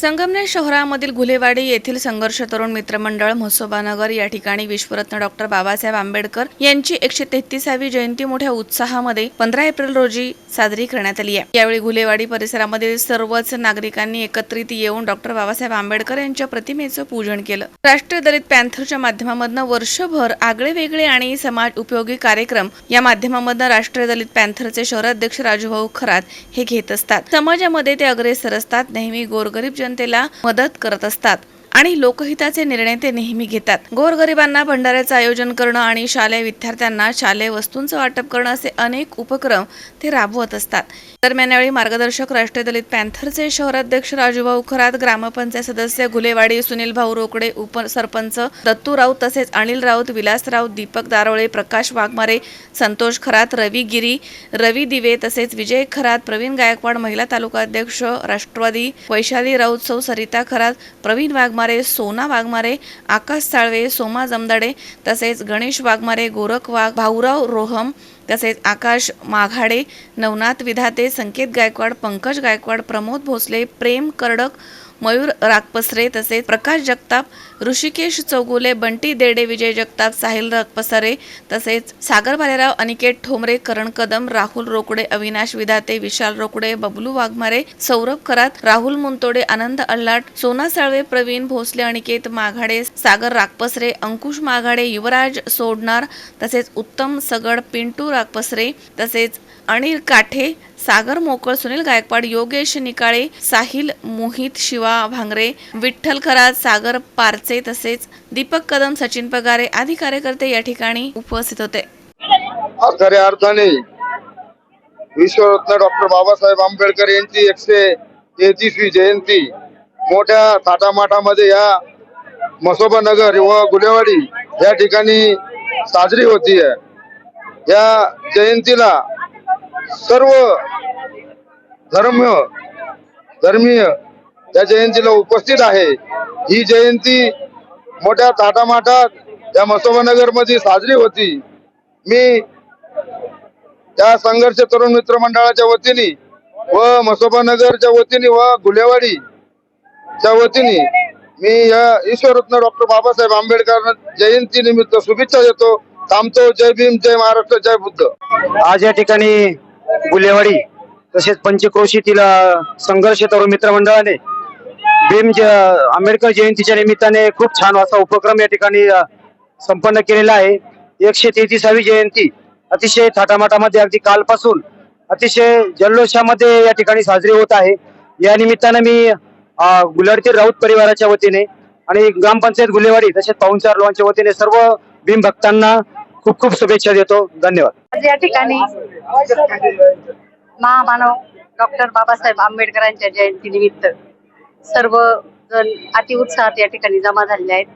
संगमनेर शहरामधील घुलेवाडी येथील संघर्ष तरुण मित्रमंडळ म्हसोबानगर या ठिकाणी विश्वरत्न डॉक्टर बाबासाहेब आंबेडकर यांची एकशे तेहतीसावी जयंती मोठ्या उत्साहामध्ये पंधरा एप्रिल रोजी साजरी करण्यात आली आहे. यावेळी घुलेवाडी परिसरामधील सर्वच नागरिकांनी एकत्रित येऊन डॉक्टर बाबासाहेब आंबेडकर यांच्या प्रतिमेचं पूजन केलं. राष्ट्रीय दलित पॅन्थरच्या माध्यमामधनं वर्षभर आगळे वेगळे आणि समाज उपयोगी कार्यक्रम या माध्यमामधनं राष्ट्रीय दलित पॅन्थरचे शहराध्यक्ष राजूभाऊ खरात हे घेत असतात. समाजामध्ये ते अग्रेसर असतात. नेहमी गोरगरीब जनतेला मदत करत असतात. आणि लोकहिताचे निर्णय ते नेहमी घेतात. गोरगरिबांना भंडाऱ्याचं आयोजन करणं आणि शालेय विद्यार्थ्यांना शालेय वस्तूंचं वाटप करणं असे अनेक उपक्रम ते राबवत असतात. दरम्यान यावेळी मार्गदर्शक राष्ट्रीय दलित पॅन्थरचे शहराध्यक्ष राजूभाऊ खरात ग्रामपंचायत सदस्य गुलेवाडी सुनील भाऊ रोकडे उपसरपंच दत्तू राऊत तसेच अनिल राऊत विलास राऊत दीपक दारोळे प्रकाश वाघमारे संतोष खरात रवी गिरी रवी दिवे तसेच विजय खरात प्रवीण गायकवाड महिला तालुका अध्यक्ष राष्ट्रवादी वैशाली राऊत सौ सरिता खरात प्रवीण वाघमारे सोना वाघमारे आकाश साळवे सोमा जमदाडे तसेच गणेश वाघमारे गोरख वाघ भाऊराव रोहम तसेच आकाश माघाडे नवनाथ विधाते संकेत गायकवाड पंकज गायकवाड प्रमोद भोसले प्रेम कर्डक मयूर रागपसरे तसेच प्रकाश जगताप ऋषिकेश चौगुले बंटी देडे विजय जगताप साहिल रागपसरे तसेच सागर भालेराव अनिकेत ठोमरे करण कदम राहुल रोकडे अविनाश विधाते विशाल रोकडे बबलू वाघमारे सौरभ करात राहुल मुंतोडे आनंद अल्लाट सोना साळवे प्रवीण भोसले अनिकेत माघाडे सागर रागपसरे अंकुश माघाडे युवराज सोडणार तसेच उत्तम सगड पिंटू रागपसरे तसेच अनिल काठे सागर मोकळ सुनील गायकवाड योगेश निकाळे साहिल मोहित शिवा भांगरे विठ्ठल खरात सागर पारचे तसेच दीपक कदम सचिन पगारे आदी कार्यकर्ते या ठिकाणी उपस्थित होते. खऱ्या अर्थाने विश्वरत्न डॉक्टर बाबासाहेब आंबेडकर यांची एकशे तेहतीसवी जयंती मोठ्या थाटामाटामध्ये या मसोबा नगर व गुलेवाडी या ठिकाणी साजरी होती आहे या जयंतीला सर्व धर्म धर्मीय त्या जयंतीला उपस्थित आहे. ही जयंती मोठ्या थाटामाटात या मसोबानगरमध्ये साजरी होती. मी त्या संघर्ष तरुण मित्र मंडळाच्या वतीने व मसोबानगरच्या वतीने व गुलेवाडीच्या वतीने मी या ईश्वररत्न डॉक्टर बाबासाहेब आंबेडकर जयंती निमित्त शुभेच्छा देतो. थांबतो. जय भीम जय महाराष्ट्र जय बुद्ध. आज या ठिकाणी गुलेवाडी तसेच पंचक्रोशीतील संघर्ष तरुण मित्रमंडळाने भीम आंबेडकर जयंतीच्या निमित्ताने खूप छान असा उपक्रम या ठिकाणी संपन्न केलेला आहे. एकशे तेहतीसावी जयंती अतिशय थाटामाटामध्ये अगदी कालपासून अतिशय जल्लोषामध्ये या ठिकाणी साजरी होत आहे. या निमित्तानं मी गुलाडतील राऊत परिवाराच्या वतीने आणि ग्रामपंचायत गुलेवाडी तसेच पाहुणचार लोकांच्या वतीने सर्व भीम भक्तांना खूप खूप शुभेच्छा देतो. धन्यवाद. आज या ठिकाणी महामानव डॉक्टर बाबासाहेब आंबेडकरांच्या जयंती निमित्त सर्व जण अतिउत्साहात या ठिकाणी जमा झालेले आहेत.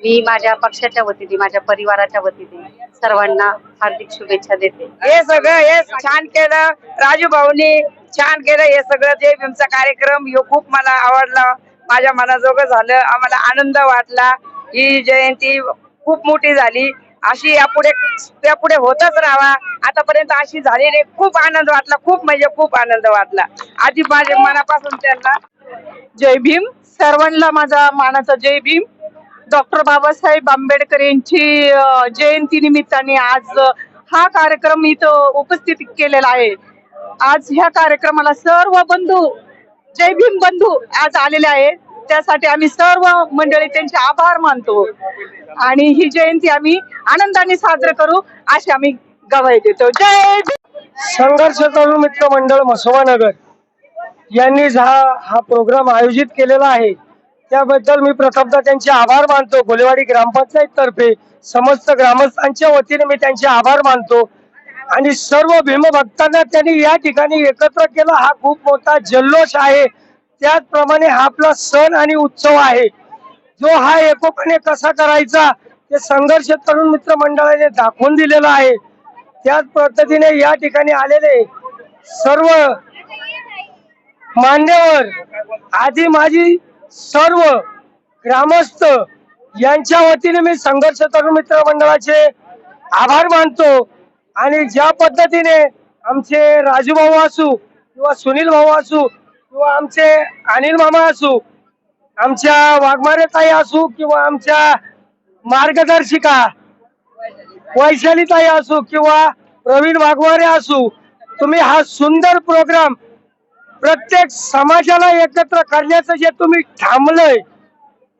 मी माझ्या पक्षाच्या वतीने माझ्या परिवाराच्या वतीने सर्वांना हार्दिक शुभेच्छा देते. हे सगळं हे छान केलं. राजू भाऊनी छान केलं. हे सगळं जे भीमचा कार्यक्रम ह्यो खूप मला आवडला. माझ्या मनाजोगं झालं. आम्हाला आनंद वाटला. ही जयंती खूप मोठी झाली. अशी यापुढे यापुढे होतच राहावा. आतापर्यंत अशी झालेली खूप आनंद वाटला. खूप म्हणजे खूप आनंद वाटला. आधी माझ्या मनापासून त्यांना जय भीम. सर्वांना माझा मानाचा जय भीम. डॉक्टर बाबासाहेब आंबेडकर यांची जयंती निमित्ताने आज हा कार्यक्रम इथं उपस्थित केलेला आहे. आज ह्या कार्यक्रमाला सर्व बंधू जय भीम बंधू आज आलेले आहे त्यासाठी आम्ही सर्व मंडळी त्यांचे आभार मानतो. आणि ही जयंती आम्ही आनंदाने साजरे करू अशी आम्ही गवाही देतो. जय संघर्ष तरुण मित्र मंडळ मसोबानगर यांनी हा हा प्रोग्राम आयोजित केलेला आहे. त्याबद्दल मी प्रथमतः त्यांचे आभार मानतो. गोलेवाडी ग्रामपंचायत तर्फे समस्त ग्रामस्थांच्या वतीने मी त्यांचे आभार मानतो. आणि सर्व भीमभक्तांना त्यांनी या ठिकाणी एकत्र केलं. हा खूप मोठा जल्लोष आहे. त्याचप्रमाणे हा आपला सण आणि उत्सव आहे. जो हा एकोपणे कसा करायचा ते संघर्ष तरुण मित्र मंडळाने दाखवून दिलेला आहे. त्याच पद्धतीने या ठिकाणी आलेले सर्व मान्यवर आधी माझी सर्व ग्रामस्थ यांच्या वतीने मी संघर्ष तरुण मित्र मंडळाचे आभार मानतो. आणि ज्या पद्धतीने आमचे राजू भाऊ असू किंवा सुनील भाऊ असू किंवा आमचे अनिल मामा असू आमच्या वाघमारे ताई असू किंवा आमच्या मार्गदर्शिका वैशाली ताई असू किंवा प्रवीण वाघमारे असू तुम्ही हा सुंदर प्रोग्राम प्रत्येक समाजाला एकत्र करण्याचं जे तुम्ही थांबलंय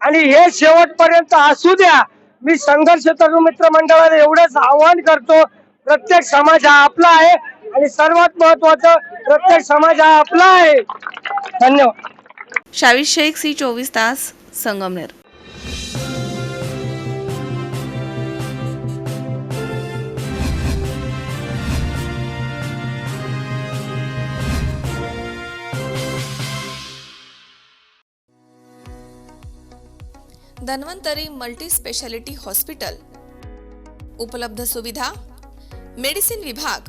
आणि हे शेवटपर्यंत असू द्या. मी संघर्ष तरुण मित्र मंडळाला एवढंच आवाहन करतो प्रत्येक समाज हा आपला आहे. आणि सर्वात महत्वाचं प्रत्येक समाज हा आपला आहे. धन्यवाद. शावीर शेख सी चोवीस तास Sangamner. Dhanvantari multi speciality hospital. उपलब्ध सुविधा मेडिसिन विभाग